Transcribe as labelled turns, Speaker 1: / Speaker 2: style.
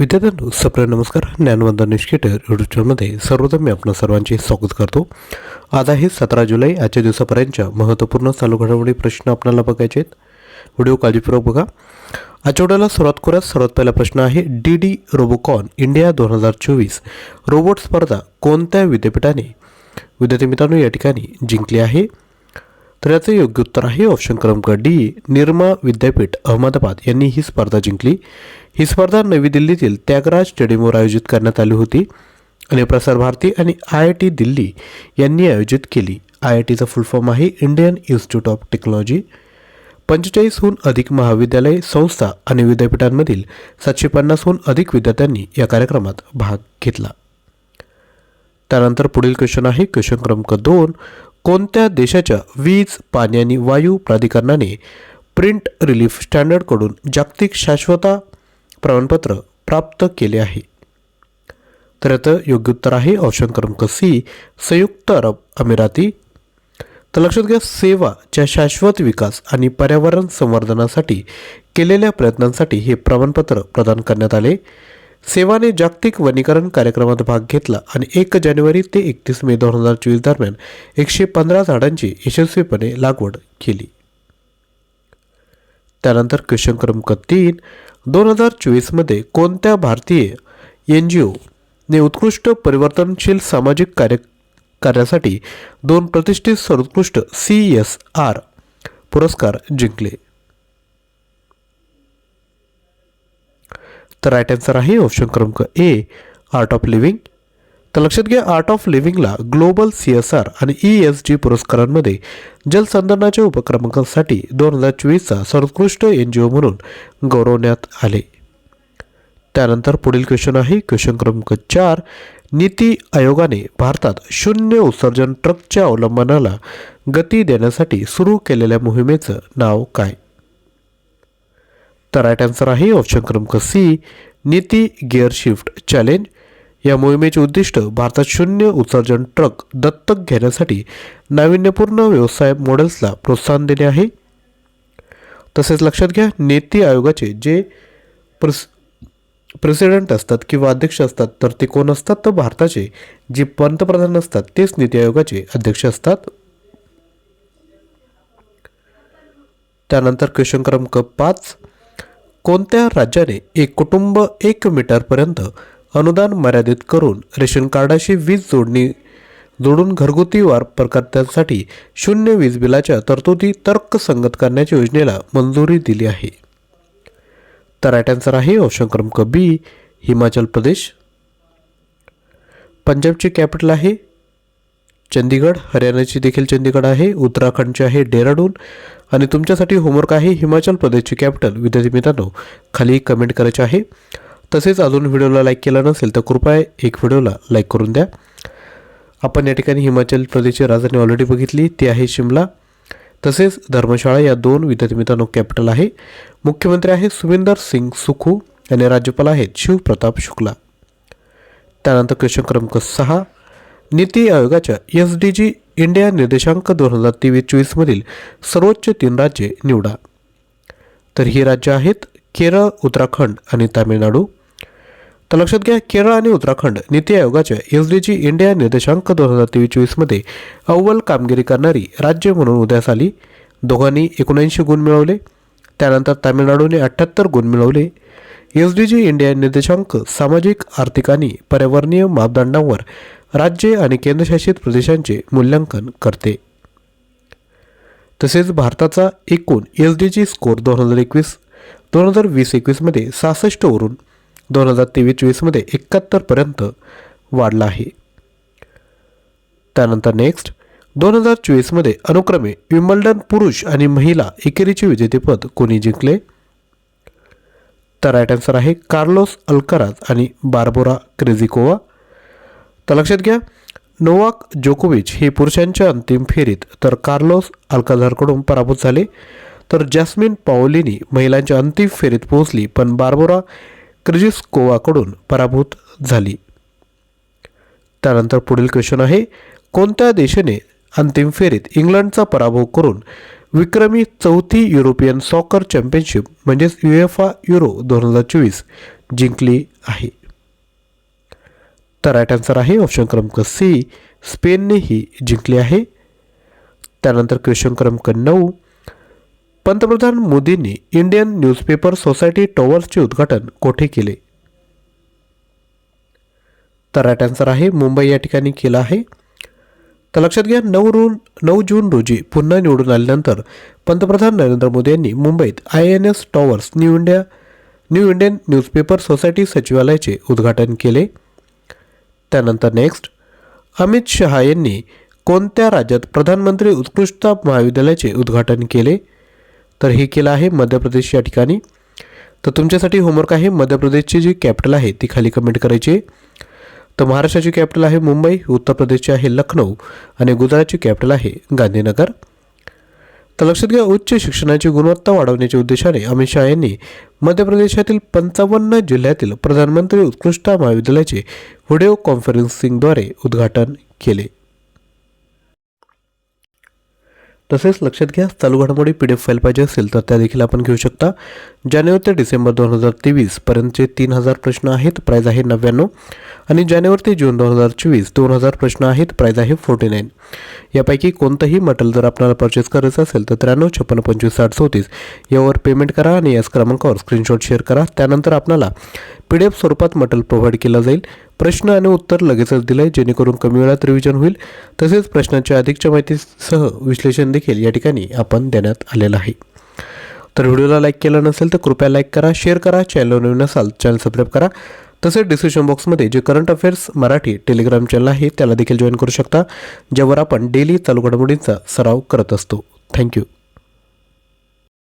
Speaker 1: विद्यार्थ्यांनो सप्र नमस्कार. ज्ञानवंदन निष्केटर यूट्यूब चॅनलमध्ये सर्वप्रथम मी आपण सर्वांचे स्वागत करतो. आज आहे सतरा जुलै आजच्या दिवसापर्यंतच्या महत्त्वपूर्ण चालू घडामोडी प्रश्न आपल्याला बघायचे आहेत. व्हिडिओ काळजीपूर्वक बघा. आठवड्याला सुरुवात करूयात सर्वात पहिला प्रश्न आहे डी डी रोबोकॉन इंडिया दोन हजार चोवीस रोबोट स्पर्धा कोणत्या विद्यापीठाने? विद्यार्थी मित्रांनो या ठिकाणी जिंकली आहे. तर याचं योग्य उत्तर आहे. ऑप्शन क्रमांक डी निर्मा विद्यापीठ अहमदाबाद. यांनी ही स्पर्धा जिंकली. ही स्पर्धा नवी दिल्लीतील त्यागराज स्टेडियमवर आयोजित करण्यात आली होती. आणि प्रसार भारती आणि आय आय टी दिल्ली यांनी आयोजित केली. आय आय टीचा फुल फॉर्म आहे इंडियन इन्स्टिट्यूट ऑफ टेक्नॉलॉजी. पंचेचाळीसहून अधिक महाविद्यालय संस्था आणि विद्यापीठांमधील सातशे पन्नासहून अधिक विद्यार्थ्यांनी या कार्यक्रमात भाग घेतला. त्यानंतर पुढील क्वेश्चन आहे. क्वेश्चन क्रमांक दोन कोणत्या देशाच्या वीज पाणी आणि वायू प्राधिकरणाने प्रिंट रिलीफ स्टँडर्डकडून जागतिक शाश्वता प्रमाणपत्र प्राप्त केले आहे? तर याचं योग्य उत्तर आहे ऑप्शन क्रमांक सी संयुक्त अरब अमिराती. तर लक्षात घ्या सेवाच्या शाश्वत विकास आणि पर्यावरण संवर्धनासाठी केलेल्या प्रयत्नांसाठी हे प्रमाणपत्र प्रदान करण्यात आले. सेवाने जागतिक वनीकरण कार्यक्रमात भाग घेतला आणि एक जानेवारी ते एकतीस मे दोन हजार चोवीस दरम्यान एकशे पंधरा झाडांची यशस्वीपणे लागवड केली. त्यानंतर क्वेश्चन क्रमांक तीन दोन हजार चोवीसमध्ये कोणत्या भारतीय एन जी ओने उत्कृष्ट परिवर्तनशील सामाजिक कार्य कार्यासाठी दोन प्रतिष्ठित सर्वोत्कृष्ट सी एस आर पुरस्कार जिंकले? तर राईट आन्सर आहे ऑप्शन क्रमांक ए आर्ट ऑफ लिव्हिंग तर लक्षात घ्या आर्ट ऑफ लिव्हिंगला ग्लोबल सी एस आर आणि ई एस जी पुरस्कारांमध्ये जलसंधारणाच्या उपक्रमांसाठी दोन हजार चोवीसचा सर्वोत्कृष्ट एन जी ओ म्हणून गौरवण्यात आले. त्यानंतर पुढील क्वेश्चन आहे क्वेश्चन क्रमांक चार नीती आयोगाने भारतात शून्य उत्सर्जन ट्रकच्या अवलंबनाला गती देण्यासाठी सुरू केलेल्या मोहिमेचं नाव काय? तर राईट आन्सर आहे ऑप्शन क्रमांक C NITI gear shift challenge या मोहिमेचे उद्दिष्ट भारतात शून्य उत्सर्जन ट्रक दत्तक घेण्यासाठी नाविन्यपूर्ण व्यवसाय मॉडेल्सला प्रोत्साहन देणे आहे. तसेच लक्षात घ्या नीती आयोगाचे जे प्रस प्रेसिडेंट असतात किंवा अध्यक्ष असतात तर ते कोण असतात? तर भारताचे जे पंतप्रधान असतात तेच नीती आयोगाचे अध्यक्ष असतात. त्यानंतर क्वेश्चन क्रमांक पाच कोणत्या राज्याने एक कुटुंब एक मीटरपर्यंत अनुदान मर्यादित करून रेशन कार्डाशी वीज जोडणी जोडून घरगुती वापरकर्त्यांसाठी शून्य वीज बिलाच्या तरतुदी तर्कसंगत करण्याच्या योजनेला मंजुरी दिली आहे. तर राईट आन्सर आहे ऑप्शन क्रमांक बी हिमाचल प्रदेश. पंजाबची कॅपिटल आहे चंदीगड हरियाणाची देखील चंदीगड आहे उत्तराखंडची आहे डेहराडून. आणि तुमच्यासाठी होमवर्क आहे हिमाचल प्रदेशची कॅपिटल विद्यार्थी मित्रांनो खाली कमेंट करायचे आहे. तसेच अजून व्हिडिओला लाईक केला नसेल तर कृपया एक व्हिडिओला लाईक करून द्या. आपण या ठिकाणी हिमाचल प्रदेशची राजधानी ऑलरेडी बघितली ती आहे शिमला. तसेच धर्मशाळा या दोन विद्यार्थी मित्रांनो कॅपिटल आहे. मुख्यमंत्री आहे सुविंदर सिंग सुखू. आणि राज्यपाल आहेत शिवप्रताप शुक्ला. त्यानंतर क्वेश्चन क्रमांक सहा नीती आयोगाच्या एस डी जी इंडिया निर्देशांक दोन हजार तेवीस चोवीसमधील सर्वोच्च तीन राज्ये निवडा. तर ही राज्य आहेत केरळ उत्तराखंड आणि तामिळनाडू. तर लक्षात घ्या केरळ आणि उत्तराखंड नीती आयोगाच्या एस डी जी इंडिया निर्देशांक दोन हजार तेवीस चोवीसमध्ये अव्वल कामगिरी करणारी राज्य म्हणून उदयास आली. दोघांनी एकोणऐंशी गुण मिळवले. त्यानंतर तामिळनाडूने अठ्ठ्याहत्तर गुण मिळवले. एस डी जी इंडिया निर्देशांक सामाजिक आर्थिक आणि पर्यावरणीय मापदंडांवर राज्ये आणि केंद्रशासित प्रदेशांचे मूल्यांकन करते. तसेच भारताचा एकूण एस डी जी स्कोर दोन हजार एकवीस दोन हजार वीस एकवीसमध्ये सहासष्टवरून दोन हजार तेवीस चोवीसमध्ये एकाहत्तरपर्यंत वाढला आहे. त्यानंतर नेक्स्ट दोन हजार चोवीसमध्ये अनुक्रमे विम्बल्डन पुरुष आणि महिला एकेरीचे विजेतेपद कोणी जिंकले? तर राईट आन्सर आहे कार्लोस अल्कराज आणि बार्बोरा क्रेझिकोवा तर लक्षात घ्या नोवाक जोकोविच हे पुरुषांच्या अंतिम फेरीत तर कार्लोस अल्काझारकडून पराभूत झाले. तर जॅस्मिन पाओलिनी महिलांच्या अंतिम फेरीत पोहोचली पण बार्बोरा क्रिजिस्कोवाकडून पराभूत झाली. त्यानंतर पुढील क्वेश्चन आहे कोणत्या देशाने अंतिम फेरीत इंग्लंडचा पराभव करून विक्रमी चौथी युरोपियन सॉकर चॅम्पियनशिप म्हणजेच युएफा युरो दोन हजार चोवीस जिंकली आहे? तर राईट आन्सर आहे ऑप्शन क्रमांक सी स्पेनने ही जिंकली आहे. त्यानंतर क्वेश्चन क्रमांक नऊ. पंतप्रधान मोदींनी इंडियन न्यूजपेपर सोसायटी टॉवर्सचे उद्घाटन कोठे केले? तर राईट आन्सर आहे मुंबई या ठिकाणी केलं आहे. तर लक्षात घ्या नऊ रू नऊ जून रोजी पुन्हा निवडून आल्यानंतर पंतप्रधान नरेंद्र मोदी यांनी मुंबईत I N S towers new India new Indian newspaper society सचिवालयाचे उद्घाटन केले. त्यानंतर नेक्स्ट अमित शहा यांनी कोणत्या राज्यात प्रधानमंत्री उत्कृष्टता महाविद्यालयाचे उद्घाटन केले? तर हे केलं आहे मध्य प्रदेश या ठिकाणी. तर तुमच्यासाठी होमवर्क आहे. मध्य प्रदेशची जी कॅपिटल आहे ती खाली कमेंट करायची. तर महाराष्ट्राची कॅपिटल आहे मुंबई उत्तर प्रदेशची आहे लखनौ आणि गुजरातची कॅपिटल आहे गांधीनगर. तर लक्षात घ्या उच्च शिक्षणाची गुणवत्ता वाढवण्याच्या उद्देशाने अमित शहा यांनी मध्य प्रदेशातील पंचावन्न जिल्ह्यातील प्रधानमंत्री उत्कृष्ट महाविद्यालयाचे व्हिडिओ कॉन्फरन्सिंगद्वारे उद्घाटन केले. तसेच लक्षात घ्या चालू घडामोडी पी डी एफ फाईल पाहिजे असेल तर त्या देखील आपण घेऊ शकता. जानेवारी ते डिसेंबर दोन हजार तेवीस पर्यंतचे तीन हजार प्रश्न आहेत प्राईज आहे नव्याण्णव. आणि जानेवारी ते जून दोन हजार चोवीस दोन हजार प्रश्न आहेत प्राईज आहे फोर्टी नाईन यापैकी कोणतंही मटेरियल जर आपल्याला परचेस करायचं असेल तर त्र्याण्णव छप्पन्न पंचवीस साठ चौतीस यावर पेमेंट करा आणि याच क्रमांकावर स्क्रीनशॉट शेअर करा. त्यानंतर आपल्याला पी डी एफ स्वरूपात मटेरियल प्रोव्हाइड केलं जाईल. प्रश्न आणि उत्तर लगेचच दिलं आहे जेणेकरून कमी वेळात रिव्हिजन होईल. तसेच प्रश्नांच्या अधिकच्या माहितीसह विश्लेषण देखील या ठिकाणी आपण देण्यात आलेलं आहे. तर व्हिडिओला लाईक केलं नसेल तर कृपया लाईक करा शेअर करा चॅनल नवीन असाल चॅनल सबस्क्राईब करा. तसेच डिस्क्रिप्शन बॉक्समध्ये जे current affairs Marathi Telegram channel आहे त्याला देखील जॉईन करू शकता ज्यावर आपण डेली चालू घडामोडींचा सराव करत असतो. थँक्यू